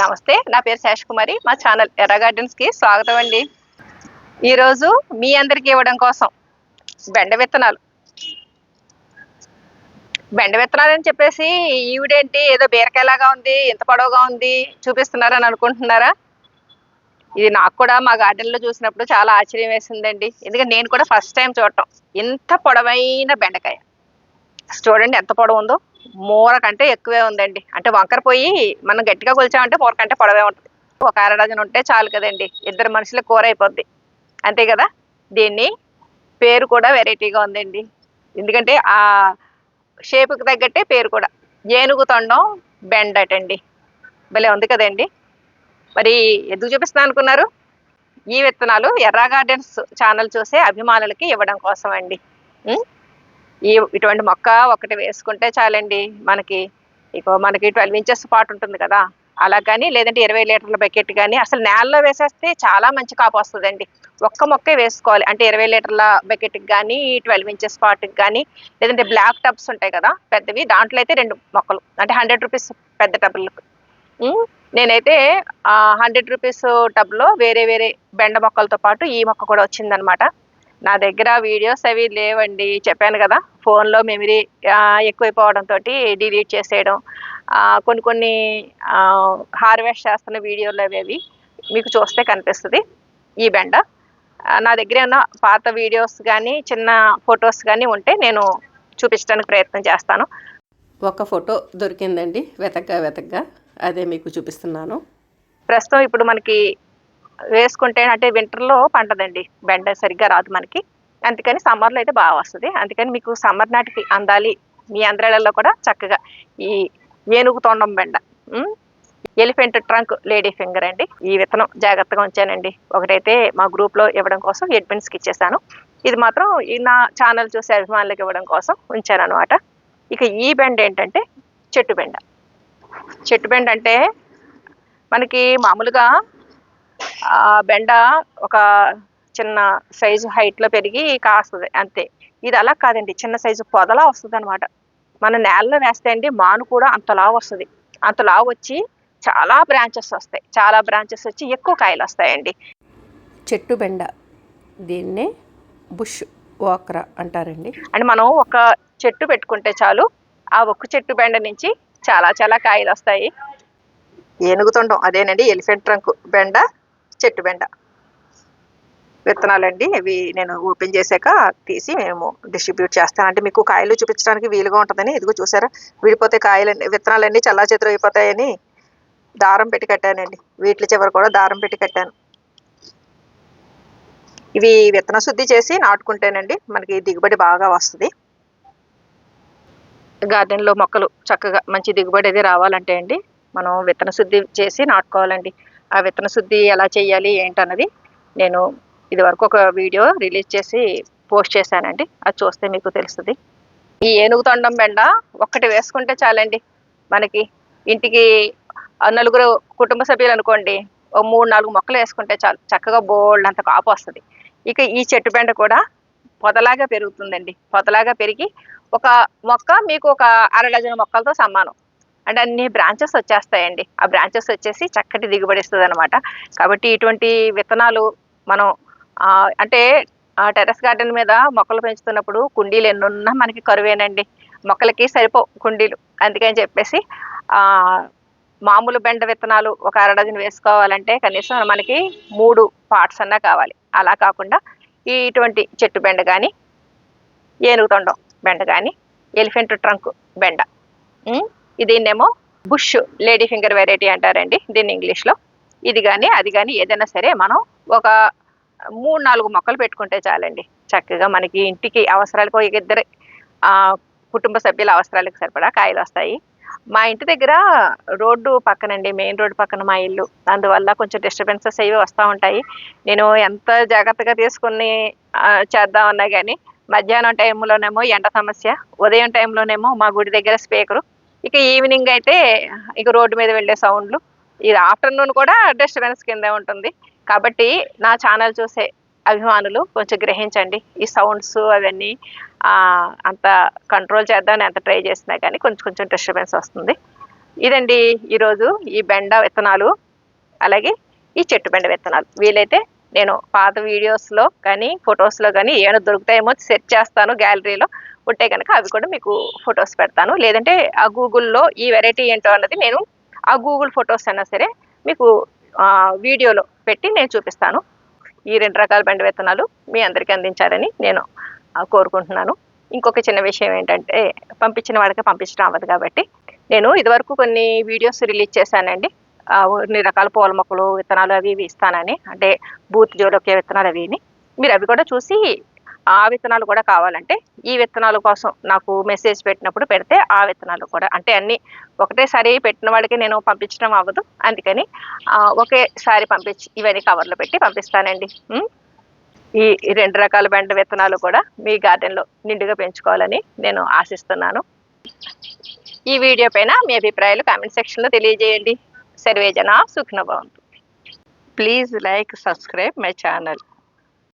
నమస్తే నా పేరు శేష్ కుమారి మా ఛానల్ ఎర్ర గార్డెన్స్కి స్వాగతం అండి. ఈరోజు మీ అందరికి ఇవ్వడం కోసం బెండ విత్తనాలు. బెండ విత్తనాలు అని చెప్పేసి ఈవిడేంటి ఏదో బీరకాయలాగా ఉంది ఇంత పొడవుగా ఉంది చూపిస్తున్నారని అనుకుంటున్నారా? ఇది నాకు కూడా మా గార్డెన్లో చూసినప్పుడు చాలా ఆశ్చర్యం వేసిందండి. ఎందుకంటే నేను కూడా ఫస్ట్ టైం చూడటం. ఇంత పొడవైన బెండకాయ. చూడండి ఎంత పొడవు ఉందో. మూర కంటే ఎక్కువే ఉందండి. అంటే వంకర పోయి మనం గట్టిగా కొలిచామంటే మూర కంటే పొడవే ఉంటుంది. ఒక అరడజన్ ఉంటే చాలు కదండి. ఇద్దరు మనుషులకు కూర అయిపోద్ది. అంతే కదా? దీన్ని పేరు కూడా వెరైటీగా ఉందండి. ఎందుకంటే ఆ షేప్కి తగ్గట్టే పేరు కూడా. ఏనుగు తొండం బెండటండి. భలే ఉంది కదండి. మరి ఎందుకు చూపిస్తున్నాను అనుకున్నారు? ఈ విత్తనాలు ఎర్రా గార్డెన్స్ ఛానల్ చూసే అభిమానులకి ఇవ్వడం కోసం అండి ఈ ఇటువంటి మొక్క ఒకటి వేసుకుంటే చాలండి మనకి. ఇక మనకి ట్వెల్వ్ ఇంచెస్ పాటు ఉంటుంది కదా. అలా కానీ లేదంటే ఇరవై లీటర్ల బకెట్ కానీ అసలు నేలలో వేసేస్తే చాలా మంచి కాపు వస్తుందండి. ఒక్క మొక్కే వేసుకోవాలి. అంటే ఇరవై లీటర్ల బకెట్కి కానీ ట్వెల్వ్ ఇంచెస్ పాటుకి కానీ లేదంటే బ్లాక్ టబ్స్ ఉంటాయి కదా పెద్దవి. దాంట్లో అయితే రెండు మొక్కలు. అంటే హండ్రెడ్ రూపీస్ పెద్ద టబ్లకు నేనైతే హండ్రెడ్ రూపీస్ టబ్లో వేరే వేరే బెండ మొక్కలతో పాటు ఈ మొక్క కూడా వచ్చిందనమాట. నా దగ్గర వీడియోస్ అవి లేవండి. చెప్పాను కదా ఫోన్లో మెమరీ ఎక్కువైపోవడంతో డిలీట్ చేసేయడం. కొన్ని కొన్ని హార్వెస్ట్ చేస్తున్న వీడియోలు అవి అవి మీకు చూస్తే కనిపిస్తుంది. ఈ బెండ. నా దగ్గర ఉన్న పాత వీడియోస్ కానీ చిన్న ఫొటోస్ కానీ ఉంటే నేను చూపించడానికి ప్రయత్నం చేస్తాను. ఒక ఫోటో దొరికిందండి. వెతగ్గా వెతగ్గా అదే మీకు చూపిస్తున్నాను. ప్రస్తుతం ఇప్పుడు మనకి వేసుకుంటే అంటే వింటర్లో పంటదండి బెండ సరిగ్గా రాదు మనకి. అందుకని సమ్మర్లో అయితే బాగా వస్తుంది. అందుకని మీకు సమ్మర్ నాటికి అందాలి. మీ అంద్రాలలో కూడా చక్కగా ఈ ఏనుగు తొండం బెండ ఎలిఫెంట్ ట్రంక్ లేడీ ఫింగర్ అండి. ఈ విత్తనం జాగ్రత్తగా ఉంచానండి. ఒకటైతే మా గ్రూప్లో ఇవ్వడం కోసం ఎడ్మిన్స్కి ఇచ్చేసాను. ఇది మాత్రం ఈ నా ఛానల్ చూసే అభిమానులకు ఇవ్వడం కోసం ఉంచాను అనమాట ఇక ఈ బెండ ఏంటంటే చెట్టు బెండ. చెట్టు బెండ అంటే మనకి మామూలుగా ఆ బెండ ఒక చిన్న సైజు హైట్లో పెరిగి కాస్తుంది అంతే. ఇది అలా కాదండి చిన్న సైజు పొదలా వస్తుంది అనమాట మన నేలలో వేస్తే అండి మాను కూడా అంతలా వస్తుంది. అంతలా వచ్చి చాలా బ్రాంచెస్ వస్తాయి. చాలా బ్రాంచెస్ వచ్చి ఎక్కువ కాయలు వస్తాయండి. చెట్టు బెండ దీన్నే బుష్ ఓక్రా అంటారండి. అంటే మనం ఒక చెట్టు పెట్టుకుంటే చాలు ఆ ఒక్క చెట్టు బెండ నుంచి చాలా చాలా కాయలు వస్తాయి. ఏనుగుతుండం అదేనండి ఎలిఫెంట్ ట్రంక్ బెండ. చెట్టు బెండ. విత్తనాలండి ఇవి నేను ఓపెన్ చేశాక తీసి మేము డిస్ట్రిబ్యూట్ చేస్తాను. అంటే మీకు కాయలు చూపించడానికి వీలుగా ఉంటుందని ఇదిగో చూసారా? విడిపోతే కాయలు విత్తనాలన్నీ చల్లా చేతులు అయిపోతాయని దారం పెట్టి కట్టానండి. వీటి చివరి కూడా దారం పెట్టి కట్టాను. ఇవి విత్తన శుద్ధి చేసి నాటుకుంటేనండి మనకి దిగుబడి బాగా వస్తుంది. గార్డెన్లో మొక్కలు చక్కగా మంచి దిగుబడి అది రావాలంటే అండి మనం విత్తన శుద్ధి చేసి నాటుకోవాలండి. ఆ విత్తన శుద్ధి ఎలా చేయాలి ఏంటన్నది నేను ఇది వరకు ఒక వీడియో రిలీజ్ చేసి పోస్ట్ చేశానండి. అది చూస్తే మీకు తెలుస్తుంది. ఈ ఏనుగు తొండం బెండ ఒక్కటి వేసుకుంటే చాలండి. మనకి ఇంటికి నలుగురు కుటుంబ సభ్యులు అనుకోండి ఓ మూడు నాలుగు మొక్కలు వేసుకుంటే చాలు చక్కగా బోల్డ్ అంత కాపు వస్తుంది. ఇక ఈ చెట్టు బెండ కూడా పొదలాగా పెరుగుతుందండి. పొదలాగా పెరిగి ఒక మొక్క మీకు ఒక అర డజన్ మొక్కలతో సమానం. అండ్ అన్ని బ్రాంచెస్ వచ్చేస్తాయండి. ఆ బ్రాంచెస్ వచ్చేసి చక్కటి దిగుబడి ఇస్తుంది అనమాట కాబట్టి ఇటువంటి విత్తనాలు మనం అంటే టెర్రస్ గార్డెన్ మీద మొక్కలు పెంచుతున్నప్పుడు కుండీలు ఎన్నున్నా మనకి కరువేనండి. మొక్కలకి సరిపో కుండీలు అందుకని చెప్పేసి మామూలు బెండ విత్తనాలు ఒక అరడజన్ వేసుకోవాలంటే కనీసం మనకి మూడు పార్ట్స్ అన్నా కావాలి. అలా కాకుండా ఈ ఇటువంటి చెట్టు బెండ కానీ ఏనుగు తొండం బెండ కానీ ఎలిఫెంట్ ట్రంక్ బెండ ఇదేనేమో బుష్ లేడీ ఫింగర్ వెరైటీ అంటారండి దీన్ని ఇంగ్లీష్లో. ఇది కానీ అది కానీ ఏదైనా సరే మనం ఒక మూడు నాలుగు మొక్కలు పెట్టుకుంటే చాలండి. చక్కగా మనకి ఇంటికి అవసరాలకు ఇద్దరు కుటుంబ సభ్యుల అవసరాలకు సరిపడా కాయలు వస్తాయి. మా ఇంటి దగ్గర రోడ్డు పక్కనండి మెయిన్ రోడ్డు పక్కన మా ఇల్లు. అందువల్ల కొంచెం డిస్టర్బెన్సెస్ అవి వస్తూ ఉంటాయి. నేను ఎంత జాగ్రత్తగా తీసుకుని చేద్దామన్నా కానీ మధ్యాహ్నం టైంలోనేమో ఎండ సమస్య ఉదయం టైంలోనేమో మా గుడి దగ్గర స్పీకరు ఇక ఈవినింగ్ అయితే ఇక రోడ్డు మీద వెళ్ళే సౌండ్లు ఇది ఆఫ్టర్నూన్ కూడా డిస్టర్బెన్స్ కిందే ఉంటుంది. కాబట్టి నా ఛానల్ చూసే అభిమానులు కొంచెం గ్రహించండి. ఈ సౌండ్స్ అవన్నీ అంత కంట్రోల్ చేద్దామని ఎంత ట్రై చేసినా కానీ కొంచెం కొంచెం డిస్టర్బెన్స్ వస్తుంది. ఇదండి ఈరోజు ఈ బెండ విత్తనాలు అలాగే ఈ చెట్టు బెండ విత్తనాలు. వీలైతే నేను పాత వీడియోస్లో కానీ ఫొటోస్లో కానీ ఏమైనా దొరుకుతాయేమో సెర్చ్ చేస్తాను గ్యాలరీలో ఉంటే కనుక అవి కూడా మీకు ఫొటోస్ పెడతాను. లేదంటే ఆ గూగుల్లో ఈ వెరైటీ ఏంటో అన్నది నేను ఆ గూగుల్ ఫొటోస్ అయినా సరే మీకు వీడియోలో పెట్టి నేను చూపిస్తాను. ఈ రెండు రకాల బండి విత్తనాలు మీ అందరికీ అందించారని నేను కోరుకుంటున్నాను. ఇంకొక చిన్న విషయం ఏంటంటే పంపించిన వాడికి పంపించడం అవ్వదు కాబట్టి నేను ఇదివరకు కొన్ని వీడియోస్ రిలీజ్ చేశానండి. కొన్ని రకాల పూల మొక్కలు విత్తనాలు అవి ఇవి ఇస్తానని. అంటే బూత్ జోలోకే విత్తనాలు అవి మీరు అవి కూడా చూసి ఆ విత్తనాలు కూడా కావాలంటే ఈ విత్తనాల కోసం నాకు మెసేజ్ పెట్టినప్పుడు పెడితే ఆ విత్తనాలు కూడా అంటే అన్ని ఒకటేసారి పెట్టిన వాళ్ళకి నేను పంపించడం అవ్వదు. అందుకని ఒకేసారి పంపించి ఇవన్నీ కవర్లో పెట్టి పంపిస్తానండి. ఈ ఈ రెండు రకాల బెండ విత్తనాలు కూడా మీ గార్డెన్లో నిండుగా పెంచుకోవాలని నేను ఆశిస్తున్నాను. ఈ వీడియో పైన మీ అభిప్రాయాలు కామెంట్ సెక్షన్లో తెలియజేయండి. సర్వేజన సుఖ్నభవంతు please like subscribe my channel